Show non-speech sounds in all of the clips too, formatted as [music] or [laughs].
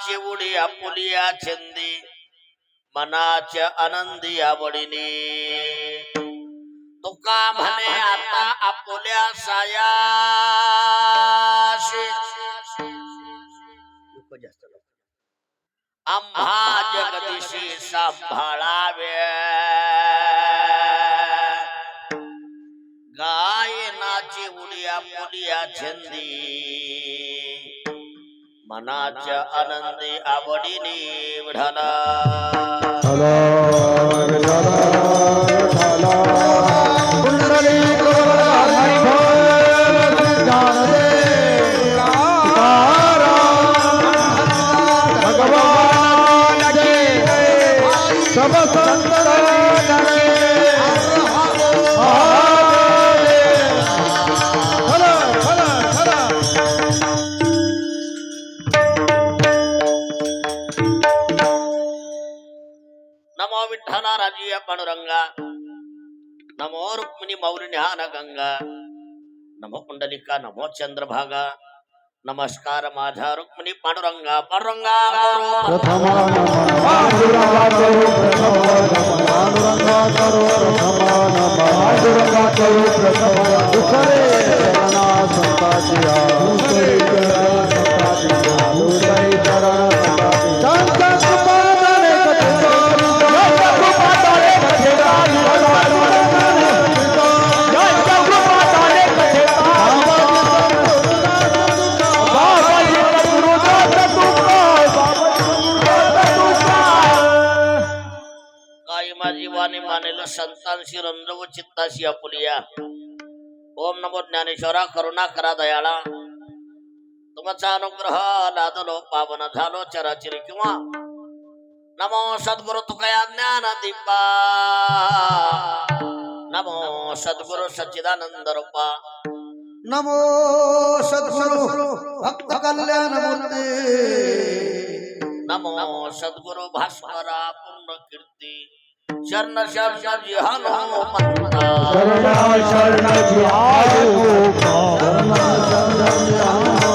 मनाची उडी आपुलिया छंदी मनाच्या आनंदी आवडीने. तुका म्हणे आता आपुल्या सायाशी जास्त आम्हा जगदीशी सांभाळावे. गायनाची उडिया पुलिया छंदी. मनाच्या आनंदी आवडीने विढाला सब संत మనురంగా నమో రుక్మిణి మౌలిని ఆనగంగా నమో కుండలిక నమో చంద్రభాగ నమస్కార మాధ రుక్మిణి పనురంగా పనురంగా ప్రథమా चित्ताशी आपुलिया ओम नमो ज्ञानेश्वरा करुणा करा दयाळा तुमचा अनुग्रह लादलो पावन झालो चराचरी किंवा। नमो सद्गुरु तुकया ज्ञान दीपा नमो सद्गुरु सच्चिदानंद रूपा। नमो सद्गुरु भक्त कल्याण मूर्ती। नमो सद्गुरु भास्करा पूर्ण कीर्ती। शरण शरण जी हनुमंता हो, शरण शरण जी आयो शरण शरण जी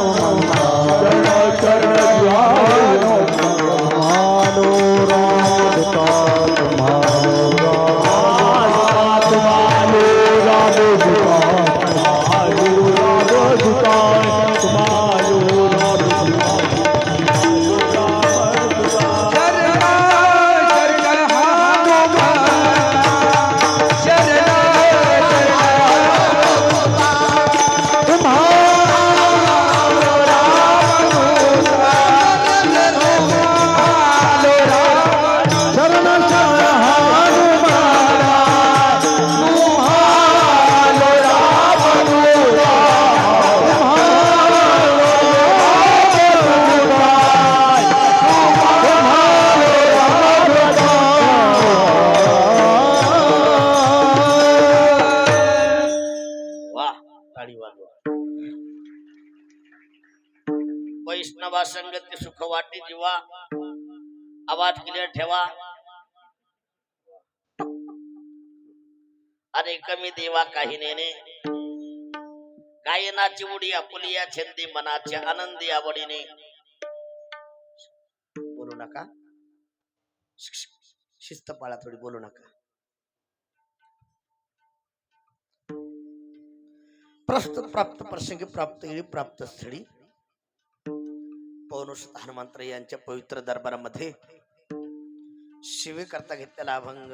वैष्णवा संगती सुख वाटे जीवा, आवाज़ क्लिअर ठेवा. अरे कमी देवा काही नेने गायनाची उडी आपुलिया छंदी मनाच्या आनंदी आवडीने. बोलू नका. शिस्त पाळा थोडी, बोलू नका. प्रस्तुत प्राप्त प्रसंगी प्राप्त प्राप्त स्थळी पौरुषात हनुमंत्र यांच्या पवित्र दरबारामध्ये शिवे करता घेतलेला अभंग.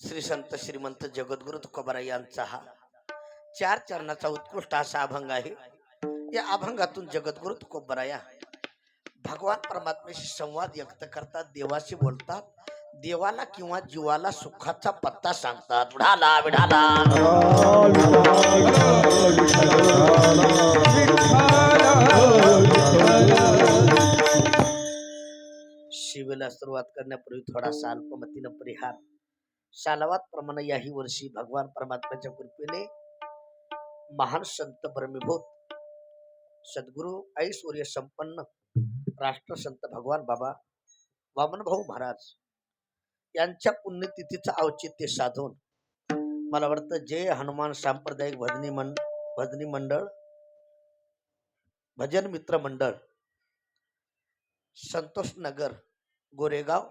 श्री संत श्रीमंत जगद्गुरु तुकोबाराय यांचा हा चार चरणाचा उत्कृष्ट असा अभंग आहे. या अभंगातून जगद्गुरु तुकोबराया भगवान परमात्म्याशी संवाद व्यक्त करतात देवाशी बोलतात. देवाला किंवा जीवाला सुखाचा पत्ता सांगतात. विढाला विढाला शिवेला सुरुवात करण्यापूर्वी थोडासा अल्पमतीनं परिहार. शालावात प्रमाणे याही वर्षी भगवान परमात्म्याच्या कृपेने महान संत परमीभूत सद्गुरु ऐश्वर्य संपन्न राष्ट्रसंत भगवान बाबा वामनभाऊ महाराज यांच्या पुण्यतिथीचं औचित्य साधून मला वाटतं जय हनुमान सांप्रदायिक भजनी मंड भजनी मंडळ भजन मित्र मंडळ संतोष नगर गोरेगाव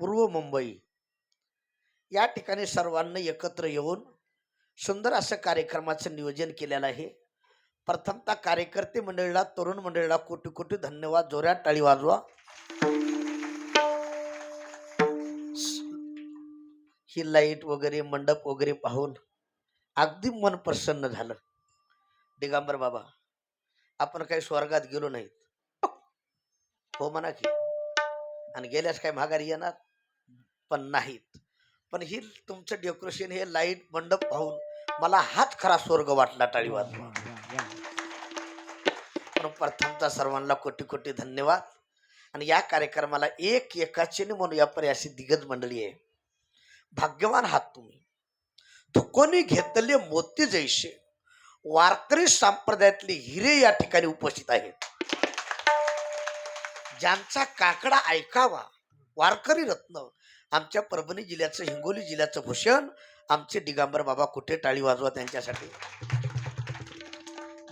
पूर्व मुंबई या ठिकाणी सर्वांना एकत्र येऊन सुंदर असं कार्यक्रमाचं नियोजन केलेलं आहे. प्रथमतः कार्यकर्ते मंडळीला तरुण मंडळीला कोटी कोटी धन्यवाद. जोऱ्यात टाळी वाजवा. ही लाइट वगैरे मंडप वगैरे पाहून अगदी मन प्रसन्न झालं. दिगांबर बाबा आपण काही स्वर्गात गेलो नाहीत. हो म्हणा की. आणि गेल्यास काय माघारी येणार? पण नाहीत. पण ही तुमचं डेकोरेशन हे लाइट मंडप पाहून मला हाच खरा स्वर्ग वाटला टाळी वाजवा. पण सर्वांना कोटी कोटी धन्यवाद. आणि या कार्यक्रमाला एक एकाचे म्हणूया अशी दिग्गज मंडळी आहे. भाग्यवान आहात तुम्ही. थुकोनी घेतले मोती जैसे वारकरी संप्रदायातले हिरे या ठिकाणी उपस्थित आहेत. ज्यांचा काकडा ऐकावा वारकरी रत्न आमच्या परभणी जिल्ह्याचं हिंगोली जिल्ह्याचं भूषण आमचे दिगंबर बाबा कुठे टाळी वाजवा त्यांच्यासाठी.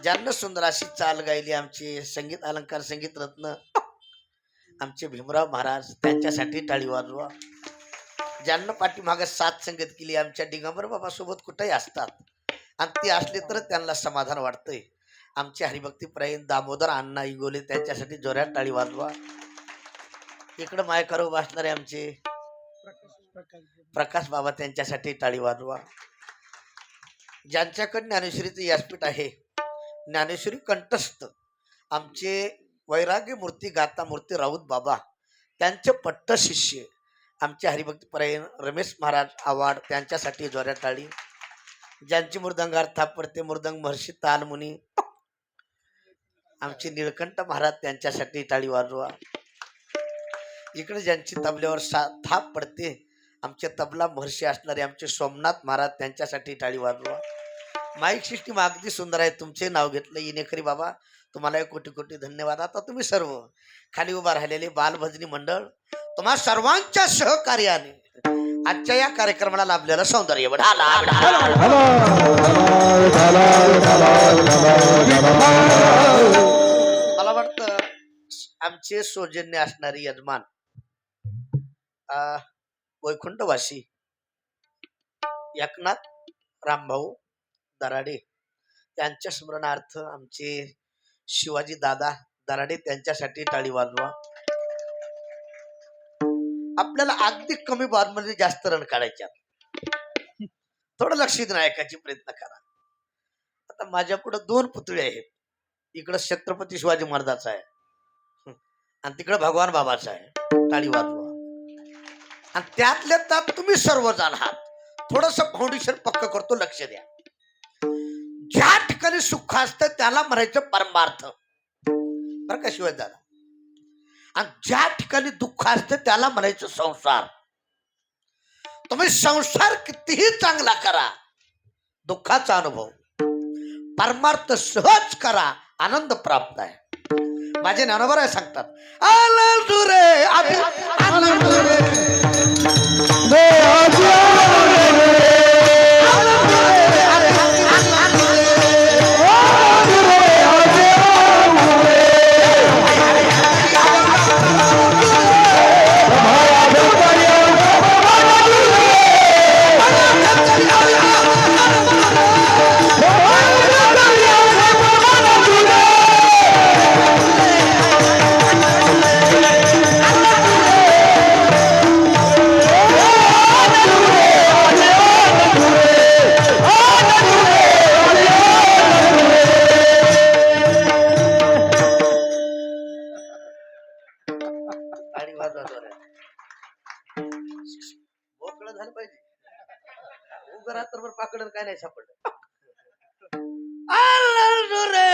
ज्यांना सुंदर अशी चाल गायली आमचे संगीत अलंकार संगीत रत्न. आमचे भीमराव महाराज त्यांच्यासाठी टाळी वाजवा. ज्यांना पाठीमागे साथ संगत केली आमच्या डिगंबर बाबासोबत कुठेही असतात. आणि ते असले तर त्यांना समाधान वाटतंय. आमचे हरिभक्ती दामोदर अण्णा इंगोले त्यांच्यासाठी जोऱ्यात टाळी वाजवा. इकडं मायकारो उभा असणारे आमचे. प्रकाश बाबा त्यांच्यासाठी टाळी वाजवा. ज्यांच्याकडे ज्ञानेश्वरीचं व्यासपीठ आहे ज्ञानेश्वरी कंठस्थ. आमचे वैराग्य मूर्ती गाता मूर्ती राऊत बाबा त्यांचे पट्ट शिष्य. आमचे हरिभक्तपरायण रमेश महाराज आवाड त्यांच्यासाठी जोऱ्या टाळी. ज्यांची मृदंगार थापडते मृदंग महर्षी तालमुनी आमचे निळकंठ महाराज त्यांच्यासाठी टाळी वाजवा. इकडे ज्यांची तबल्यावर सा थाप पडते आमचे तबला महर्षी असणारे आमचे सोमनाथ महाराज त्यांच्यासाठी टाळी वाजवा. माईक सिस्टीम अगदी सुंदर आहे तुमचे नाव घेतलं इनेकरी बाबा. तुम्हाला कोटी कोटी धन्यवाद. आता तुम्ही सर्व खाली उभा राहिलेले बालभजनी मंडळ तुम्हा सर्वांच्या सहकार्याने आजच्या या कार्यक्रमाला लाभलेलं सौंदर्य. मला वाटतं आमचे सौजन्य असणारे यजमान वैकुंठवासी एकनाथ रामभाऊ दराडे. त्यांच्या स्मरणार्थ आमचे शिवाजी दादा दराडे त्यांच्यासाठी टाळी वाजवा. आपल्याला अगदी कमी बादमध्ये जास्त रन काढायच्या थोडं लक्ष नायकाची प्रयत्न करा. आता माझ्या पुढे दोन पुतळे आहेत. इकडं छत्रपती शिवाजी महाराजाचा आहे. आणि तिकडं भगवान बाबाचा आहे. टाळी वाजवा. आणि त्यातल्या त्यात तुम्ही सर्वजण आहात. थोडस फाउंडेशन पक्क करतो लक्ष द्या. ज्या ठिकाणी सुख असतं त्याला म्हणायचं परमार्थ. बरं का शिवाय दादा? आणि ज्या ठिकाणी दुःख असतं त्याला म्हणायचं संसार. तुम्ही संसार कितीही चांगला करा दुःखाचा अनुभव. परमार्थ सहज करा आनंद प्राप्त आहे. माझे ज्ञानोबर आहे सांगतात आनंद रे आनंद आनंद रे. हो, हो. मोकळं झालं पाहिजे. उभं रात्रभर पाकडं काय नाही सापडलं. आनंद रे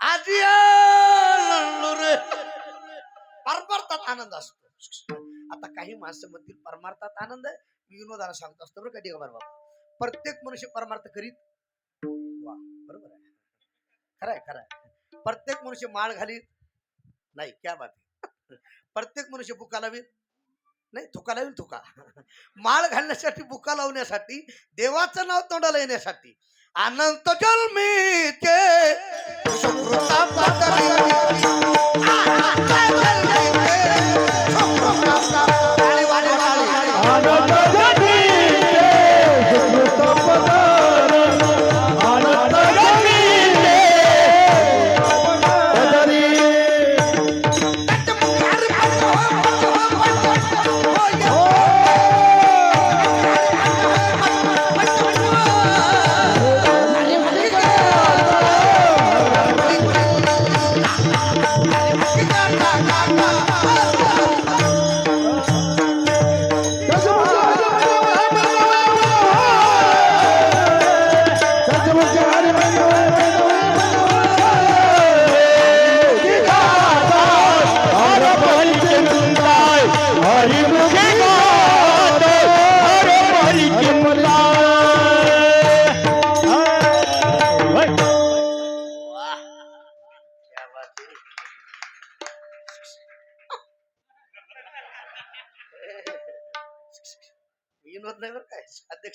आजी रे परमार्थात आनंद असतो. आता काही माणसं म्हणतील परमार्थात आनंद आहे. मी विनोदाला सांगतो असतो बरं का दिगंबर बाबा. प्रत्येक मनुष्य परमार्थ करीत वा बरोबर आहे. खरंय खरंय प्रत्येक मनुष्य माळ घालीत. नाही क्या बात आहे. प्रत्येक मनुष्य बुका लावेल नाही थुका लावेल थुका माळ घालण्यासाठी बुका लावण्यासाठी देवाचं नाव तोंडाला येण्यासाठी अनंत जन्मीचे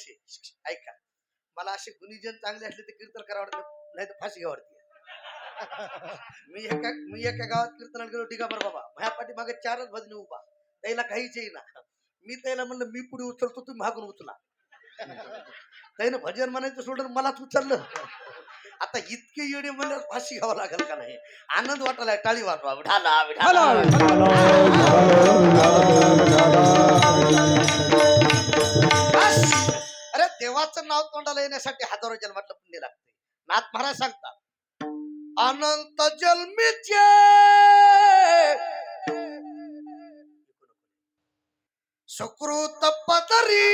अध्यक्ष ऐका. मला असे गुणीजन चांगले असले तर कीर्तन करावं वाटतं नाही तर फाशी घ्यावं वाटते [laughs] मी एका मी एका गावात कीर्तन गेलो ठीक आहे बरं बाबा. माझ्या पाठीमागे चारच भजनी उभा. त्याला काहीच ना मी त्याला म्हणलं मी पुढे उचलतो तुम्ही मागून उचला. त्यानं भजन म्हणायचं सोडून मलाच उचललं. आता इतके येडे म्हणल्यावर फाशी घ्यावं लागेल का नाही? आनंद वाटायला टाळी वाजवा. विठाला देवाचं नाव तोंडाला येण्यासाठी हजारो जन्मातलं पुण्य लागते नाथ महाराज सांगतात अनंत जन्मीचे. सुकृत पदरी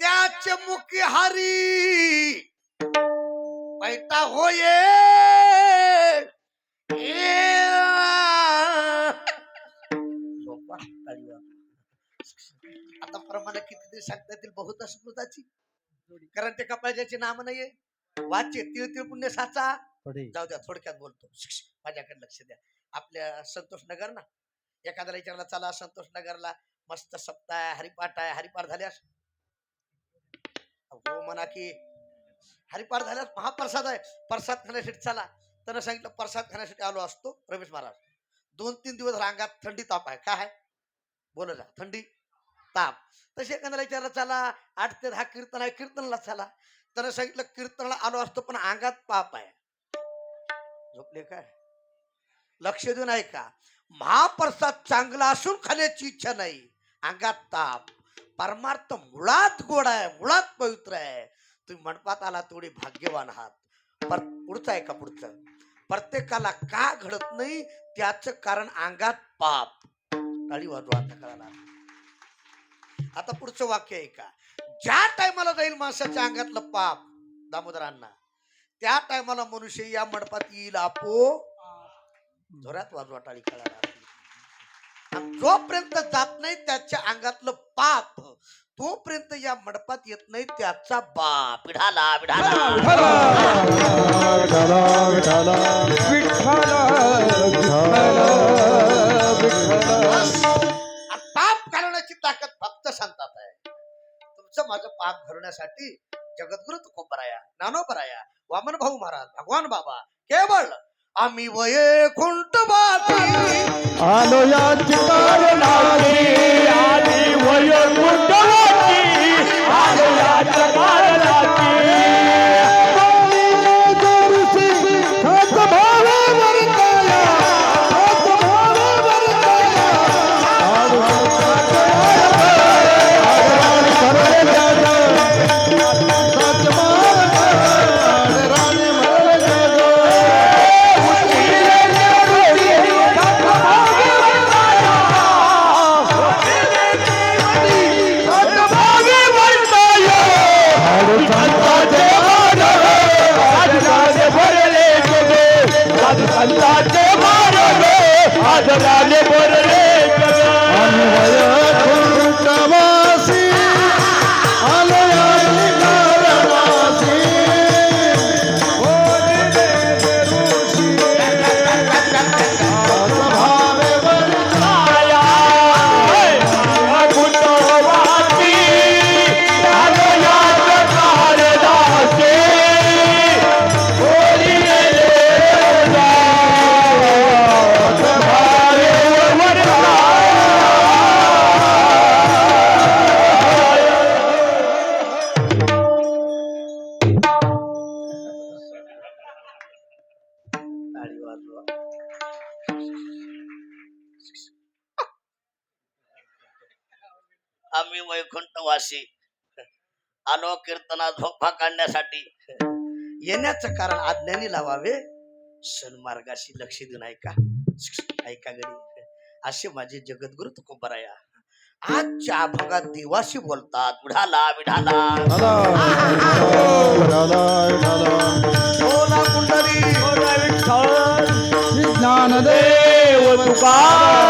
त्याच मुखी हरी पैता होये. आता प्रमाणे किती सांगता येतील बहुता सुकृताची कारण ते कपाळाचे नाम नाहीये. वाचे तिळ तिळ पुण्य साचा. जाऊ द्या थोडक्यात बोलतो. माझ्याकडे लक्ष द्या. आपल्या संतोष नगर ना? एखाद्याला विचारला चला संतोष नगरला मस्त सप्ताह आहे हरिपाठ आहे हरिपाठ झाल्यास? हो म्हणा की हरिपाठ झाल्यास महाप्रसाद आहे. प्रसाद खाण्यासाठी चला. त्यानं सांगितलं प्रसाद खाण्यासाठी आलो असतो. रमेश महाराज दोन तीन दिवस रांगात थंडी ताप आहे. काय आहे? बोल जा थंडी. ताप. तसे एखाद्याला विचारलं चला आठ ते दहा कीर्तन आहे कीर्तनला चला. त्यानं सांगितलं कीर्तनाला आलो असतो पण अंगात पाप आहे. झोपले काय? लक्ष देऊन ऐका. महाप्रसाद चांगला असून खाण्याची इच्छा नाही. अंगात ताप. परमार्थ मुळात गोड आहे मुळात पवित्र आहे. तुम्ही मंडपात आला तेवढे भाग्यवान आहात. पर पुढचं आहे का पुढचं. प्रत्येकाला का घडत नाही त्याचं कारण अंगात पाप. टाळी वाजवा आता आता पुढचं वाक्य आहे का? ज्या टायमाला जाईल माणसाच्या अंगातलं पाप दामोदरांना त्या टायमाला मनुष्य या मंडपात येईल आपो जोरात वाजवा टाळी कळाला जोपर्यंत जात नाही त्याच्या अंगातलं पाप तोपर्यंत या मंडपात येत नाही त्याचा बाप. विढाला विढाला ताकद संतात आहे. तुमचं माझं पाप घालवण्यासाठी जगद्गुरु तुकोबराया नानोबराया वामन भाऊ महाराज भगवान बाबा केवळ आम्ही वये बाती आलो या वैकुंठवासी आलो कीर्तना झोपा काढण्यासाठी. येण्याचं कारण आज्ञानी लावावे. सन्मार्गाशी लक्ष देऊन ऐका. ऐका गडी. असे माझे जगद्गुरु तुकोबराया. आजच्या अभंगात देवाशी बोलतात. विढाला विढाला बोला कुंडली. ज्ञानदेव तुका